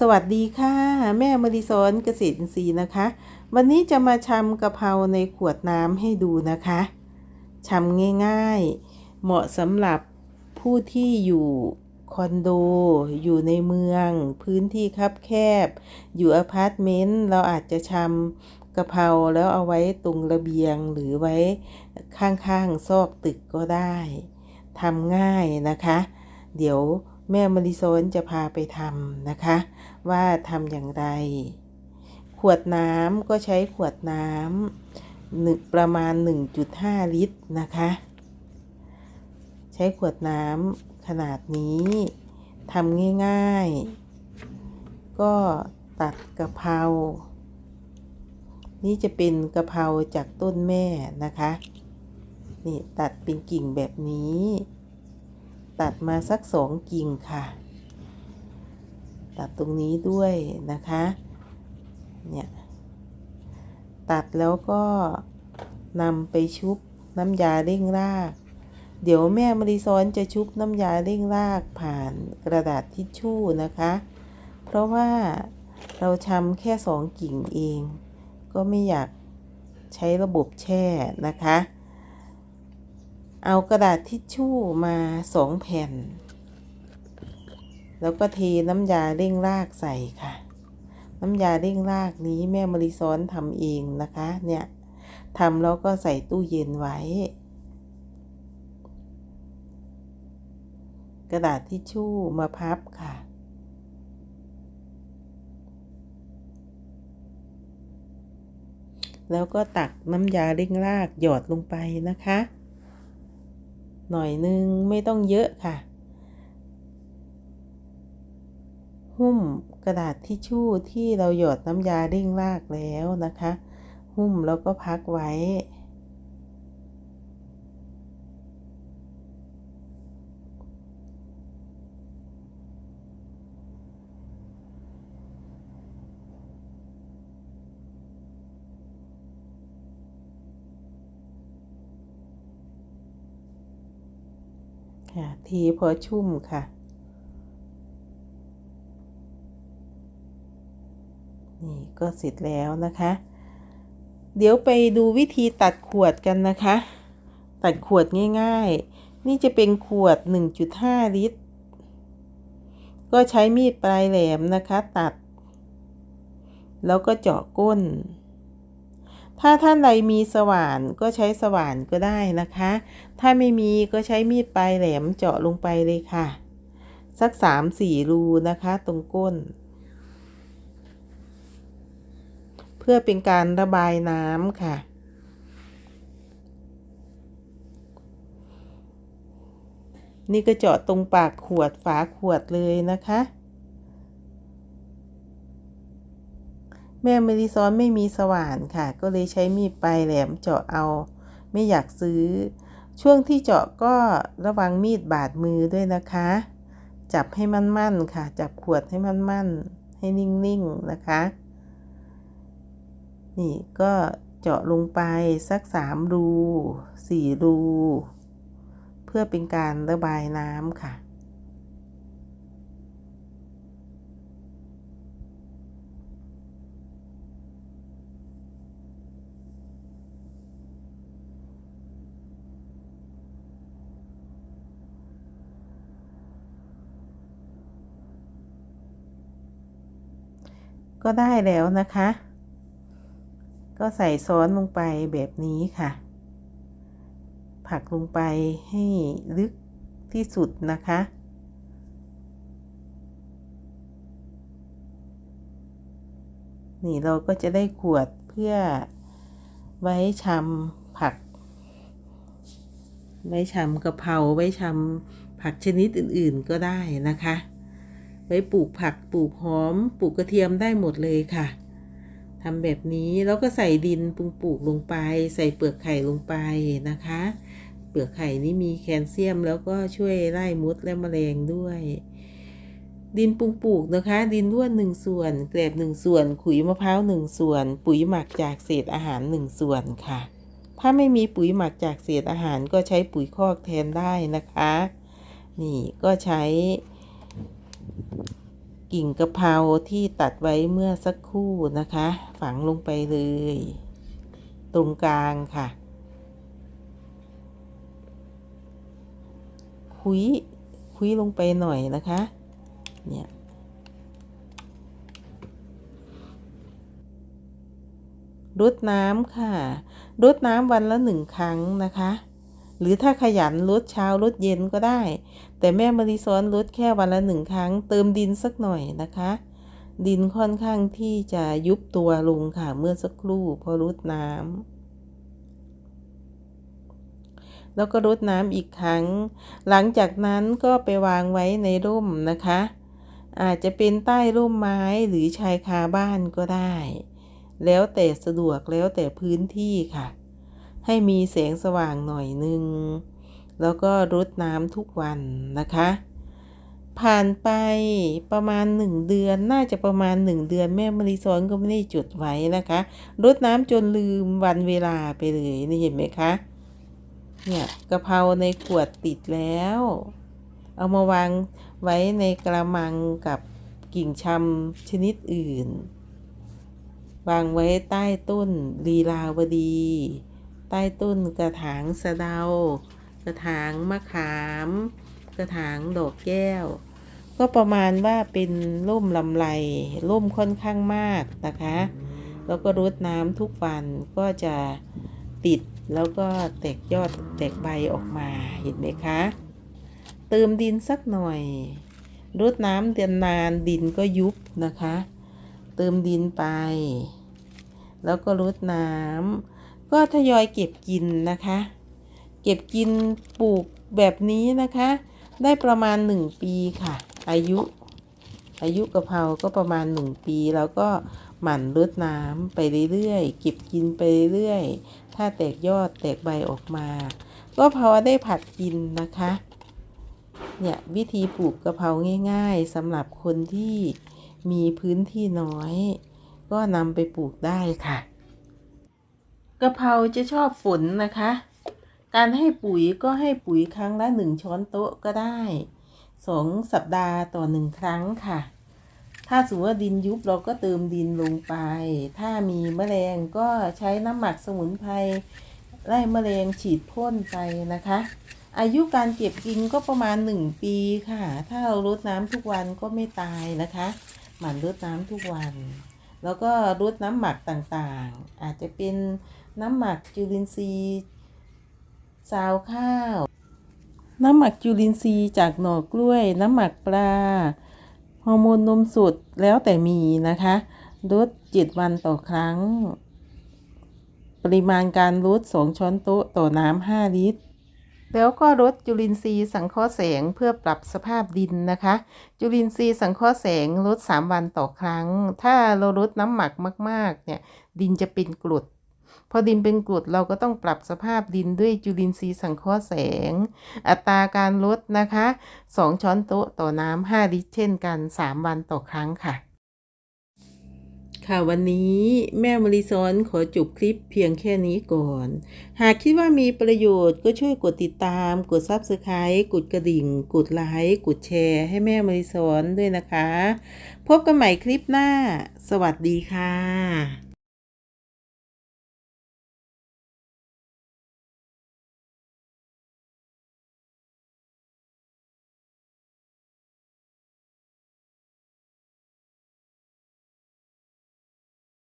สวัสดีค่ะ แม่มาริซอนเกษตรอินทรีย์นะคะ วันนี้จะมาชำกะเพราในขวดน้ำให้ดูนะคะชำง่ายๆ เหมาะสำหรับผู้ที่อยู่คอนโด อยู่ในเมือง พื้นที่คับแคบ อยู่อพาร์ตเมนต์เราอาจจะชำกะเพราแล้วเอาไว้ตรงระเบียงหรือไว้ข้างๆซอกตึกก็ได้ทำง่ายนะคะ เดี๋ยว แม่มาริโซนจะพาไปทำนะคะ ว่าทำอย่างไร ขวดน้ำก็ใช้ขวดน้ำหนึ่งประมาณ 1.5 ลิตรนะคะ ใช้ขวดน้ำขนาดนี้ทำง่ายๆ ก็ตัดกะเพรานี่จะเป็นกะเพราจากต้นแม่นะคะ นี่ตัดเป็นกิ่งแบบนี้ ตัดมาสักสองกิ่งค่ะ ตัดตรงนี้ด้วยนะคะ เนี่ย ตัดแล้วก็นำไปชุบน้ำยาเร่งราก เดี๋ยวแม่มาริซอนจะชุบน้ำยาเร่งรากผ่านกระดาษทิชชู่นะคะ เพราะว่าเราชำแค่สองกิ่งเอง ก็ไม่อยากใช้ระบบแช่นะคะ เอากระดาษทิชชู่มาสองแผ่น แล้วก็เทน้ำยาเร่งรากใส่ค่ะ น้ำยาเร่งรากนี้แม่มริซ้อนทำเองนะคะ เนี่ยทำแล้วก็ใส่ตู้เย็นไว้ กระดาษทิชชู่มาพับค่ะ แล้วก็ตักน้ำยาเร่งรากหยอดลงไปนะคะ หน่อยนึงไม่ต้องเยอะค่ะ หุ้มกระดาษทิชชู่ที่เราหยดน้ำยาเร่งรากแล้วนะคะ หุ้มแล้วก็พักไว้ ค่ะทีพอชุ่มค่ะ นี่ก็เสร็จแล้วนะคะ เดี๋ยวไปดูวิธีตัดขวดกันนะคะ ตัดขวดง่ายๆ นี่จะเป็นขวด 1.5 ลิตร ก็ใช้มีดปลายแหลมนะคะตัด แล้วก็เจาะก้น ถ้าท่านใดมีสว่านก็ใช้สว่านก็ได้นะคะ ถ้าไม่มีก็ใช้มีดปลายแหลมเจาะลงไปเลยค่ะ สัก3-4รูนะคะ ตรงก้น เพื่อเป็นการระบายน้ำค่ะนี่ก็เจาะตรงปากขวดฝาขวดเลยนะคะ แม่เมริซอนไม่มีสว่านค่ะ ก็เลยใช้มีดปลายแหลมเจาะเอา ไม่อยากซื้อ ช่วงที่เจาะก็ระวังมีดบาดมือด้วยนะคะ จับให้มั่นๆค่ะ จับขวดให้มั่นๆ ให้นิ่งๆนะคะ นี่ก็เจาะลงไปสักสามรูสี่รู เพื่อเป็นการระบายน้ำค่ะ ก็ได้แล้วนะคะ ก็ใส่ซ้อนลงไปแบบนี้ค่ะ ผักลงไปให้ลึกที่สุดนะคะ นี่เราก็จะได้ขวดเพื่อไว้ชำผัก ไว้ชำกะเพราไว้ชำผักชนิดอื่นๆก็ได้นะคะ ไว้ปลูกผักปลูกหอม ปลูกกระเทียมได้หมดเลยค่ะทำแบบนี้แล้วก็ใส่ดินปรุงปลูกลงไป ใส่เปลือกไข่ลงไปนะคะ เปลือกไข่นี้มีแคลเซียมแล้วก็ช่วยไล่มดและแมลงด้วย ดินปรุงปลูกนะคะ ดินร่วนหนึ่งส่วนแกลบหนึ่งส่วน ขุยมะพร้าวหนึ่งส่วน ปุ๋ยหมักจากเศษอาหารหนึ่งส่วนค่ะ ถ้าไม่มีปุ๋ยหมักจากเศษอาหารก็ใช้ปุ๋ยคอกแทนได้นะคะ นี่ก็ใช้ กิ่งกะเพราที่ตัดไว้เมื่อสักครู่นะคะ ฝังลงไปเลย ตรงกลางค่ะ คุยคุยลงไปหน่อยนะคะ เนี่ยรดน้ำค่ะรดน้ำวันละหนึ่งครั้งนะคะ หรือถ้าขยันรดเช้ารดเย็นก็ได้ แต่แม่มาริซ้อนรดแค่วันละหนึ่งครั้ง เติมดินสักหน่อยนะคะ ดินค่อนข้างที่จะยุบตัวลงค่ะเมื่อสักครู่พอรดน้ำแล้วก็รดน้ำอีกครั้ง หลังจากนั้นก็ไปวางไว้ในร่มนะคะ อาจจะเป็นใต้ร่มไม้หรือชายคาบ้านก็ได้ แล้วแต่สะดวกแล้วแต่พื้นที่ค่ะ ให้มีแสงสว่างหน่อยนึง แล้วก็รดน้ำทุกวันนะคะ ผ่านไปประมาณหนึ่งเดือนน่าจะประมาณหนึ่งเดือนแม่มริซอนก็ไม่ได้จดไว้นะคะรดน้ำจนลืมวันเวลาไปเลยนี่เห็นไหมคะเนี่ยกะเพราในขวดติดแล้ว เอามาวางไว้ในกระมังกับกิ่งชำชนิดอื่น วางไว้ใต้ต้นลีลาวดี ต้ต้นกระถางสะเดา กระถางมะขาม กระถางดอกแก้ว ก็ประมาณว่าเป็นร่มลำไรร่มค่อนข้างมากนะคะ แล้วก็รดน้ำทุกวันก็จะติดแล้วก็แตกยอดแตกใบออกมาเห็นไหมคะ เติมดินสักหน่อยรดน้ำเดือนนานดินก็ยุบนะคะ เติมดินไป แล้วก็รดน้ำ ก็ทยอยเก็บกินนะคะ เก็บกินปลูกแบบนี้นะคะ ได้ประมาณ 1 ปีค่ะ อายุ อายุกะเพราก็ประมาณ 1 ปี แล้วก็หมั่นรดน้ำไปเรื่อยๆเก็บกินไปเรื่อยๆถ้าแตกยอดแตกใบออกมา ก็พอได้ผัดกินนะคะ เนี่ยวิธีปลูกกะเพราง่ายๆสำหรับคนที่มีพื้นที่น้อย ก็นำไปปลูกได้ค่ะ กะเพราจะชอบฝนนะคะ การให้ปุ๋ยก็ให้ปุ๋ยครั้งละหนึ่งช้อนโต๊ะก็ได้สองสัปดาห์ต่อหนึ่งครั้งค่ะ ถ้าสมมติว่าดินยุบเราก็เติมดินลงไป ถ้ามีแมลงก็ใช้น้ำหมักสมุนไพรไล่แมลงฉีดพ่นไปนะคะ อายุการเก็บกินก็ประมาณ 1 ปีค่ะ ถ้าเรารดน้ำทุกวันก็ไม่ตายนะคะ หมั่นรดน้ำทุกวัน แล้วก็รดน้ำหมักต่างๆ อาจจะเป็น น้ำหมักจุลินทรีย์ซาวข้าว น้ำหมักจุลินทรีย์จากหน่อกล้วย น้ำหมักปลาฮอร์โมนนมสดแล้วแต่มีนะคะรดเจ็ดวันต่อครั้ง ปริมาณการรดสองช้อนโต๊ะต่อน้ำห้าลิตร แล้วก็รดจุลินทรีย์สังเคราะห์แสงเพื่อปรับสภาพดินนะคะ จุลินทรีย์สังเคราะห์แสงลด3วันต่อครั้ง ถ้าเราลดน้ำหมักมาก ๆ เนี่ย ดินจะเป็นกรด พอดินเป็นกรดเราก็ต้องปรับสภาพดินด้วยจุลินทรีย์สังเคราะห์แสง อัตราการลดนะคะ 2 ช้อนโต๊ะต่อน้ำ5ลิตรเช่นกัน 3 วันต่อครั้งค่ะค่ะวันนี้แม่มริซอนขอจบคลิปเพียงแค่นี้ก่อน หากคิดว่ามีประโยชน์ก็ช่วยกดติดตาม กด Subscribe กดกระดิ่ง กดไลค์กดแชร์ให้แม่มริซอนด้วยนะคะ พบกันใหม่คลิปหน้า สวัสดีค่ะ